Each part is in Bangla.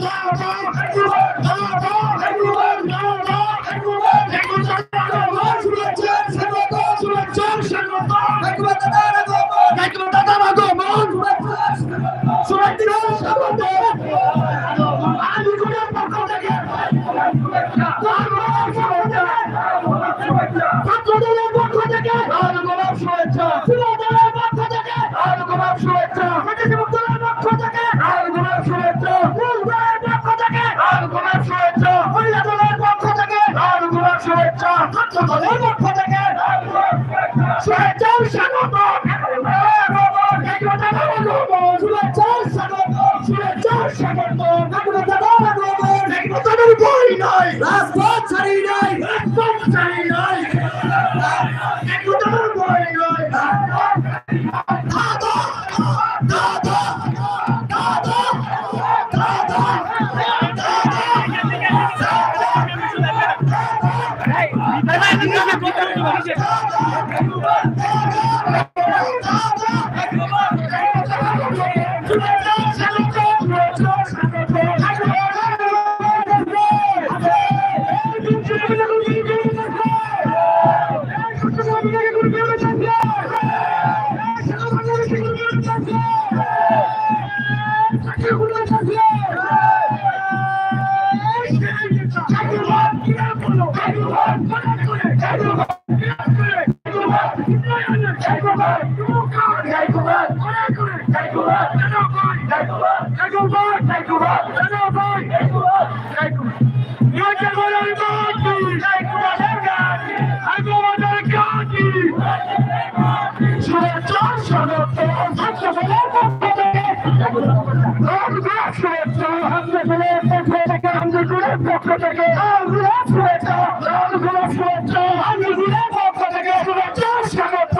Come on. স্বেচ্ছার ছাত্রদলের মধ্য থেকে স্বেচ্ছার স্বাগত স্বেচ্ছার স্বাগত স্বেচ্ছার স্বাগত তাদের বই নাই রাজপথ ছাড়ি নাই রাজপথ ছাড়ি নাই তাদের বই নাই ঠাকুর পক্ষ থেকে শুভেচ্ছা শুভেচ্ছা। পক্ষ থেকে শুভেচ্ছা স্বাগত।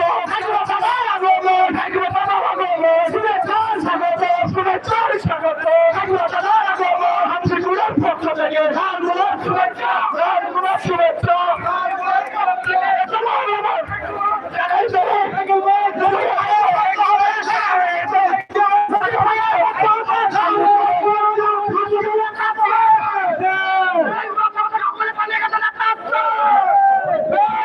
শুভেচ্ছা।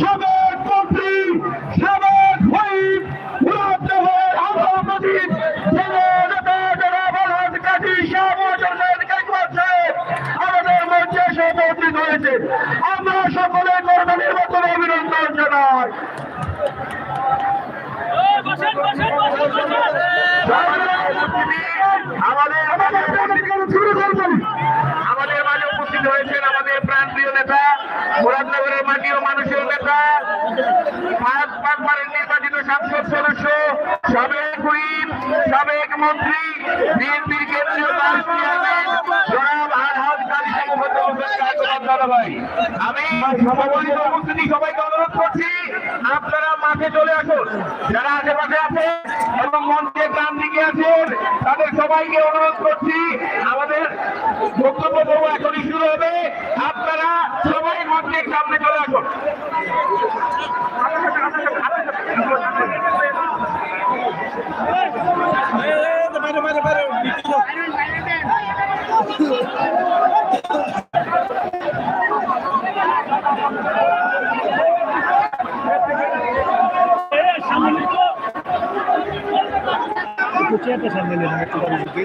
সাবেক মন্ত্রী সদস্য সাবেক হুইপ, সাবেক মন্ত্রী, বিএনপির কেন্দ্রীয় চেয়ারম্যান, জনাব আলহাজ আপনারা মাঠে চলে আসুন। যারা আশেপাশে আছেন এবং মঞ্চের ডান দিকে আছেন তাদের সবাইকে অনুরোধ করছি, আমাদের বক্তব্য এখন শুরু হবে। সামনে নিলাম একটু পরিস্থিতি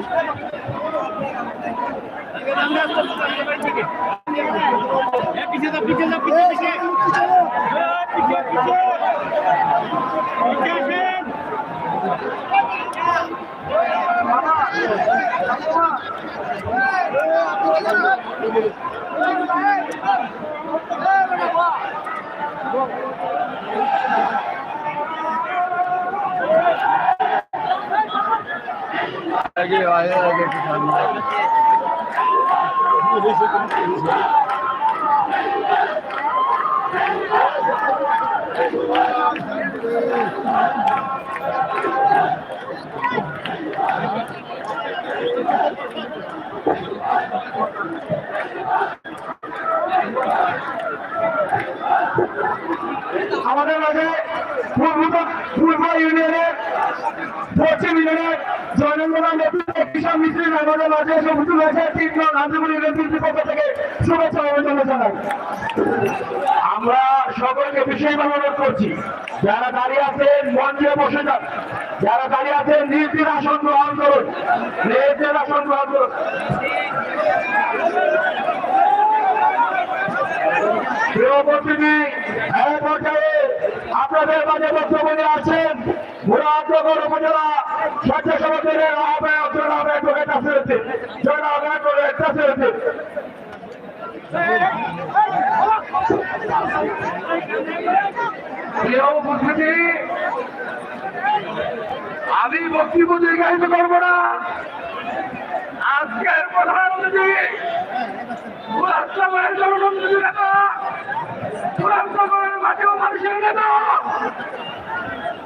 পিছিয়ে যাও পিছিয়ে যাও পিছিয়ে পিছিয়ে পিছিয়ে পিছিয়ে পিছিয়ে আমাদের মাঝে পূর্ব পূর্ব ইউনিয়নের পশ্চিম ইউনিয়নের মাঝে তিনজন পক্ষ থেকে আমরা সকলকে বিশেষভাবে অনুরোধ করছি, যারা দাঁড়িয়ে আছেন মঞ্চে বসে যান, যারা দাঁড়িয়ে আছেন নিজ আসন গ্রহণ করুন নিজ আসন গ্রহণ করুন। আপনাদের মাঝে বক্তব্য আছেন মুরাদনগর উপজেলা স্বেচ্ছাসেবক দলের আহ্বায়ক জনাব অ্যাডভোকেট আসিরুদ্দিন জনাব অ্যাডভোকেট প্রিয় উপস্থিতি, আমি বক্তব্য দীর্ঘায়িত করব না। আজকের প্রধান অতিথি, মুরাদনগরের জনগণের নেতা মানুষের নেতা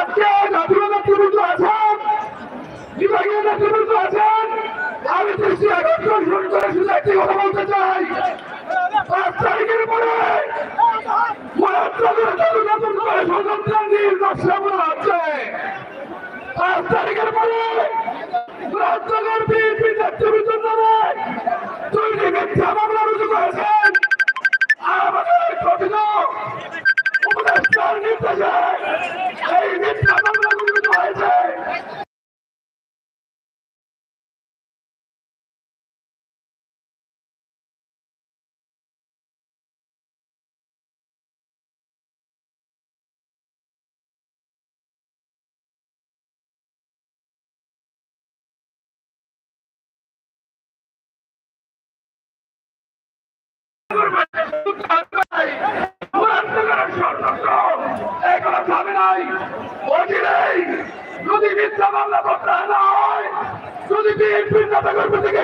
আজকে জাতীয় নেতৃবৃন্দ আছেন, বিভাগীয় নেতৃবৃন্দ আছেন, আমি দৃষ্টি আকর্ষণ শুরু করে শুধু একটি কথা বলতে চাই। পাঁচ তারিখের পরে নতুন করে স্বতন্ত্রের যদি বিদ্যা মামলা প্রত্যাহার না হয় যদি বিএনপির নেতা কর্মী থেকে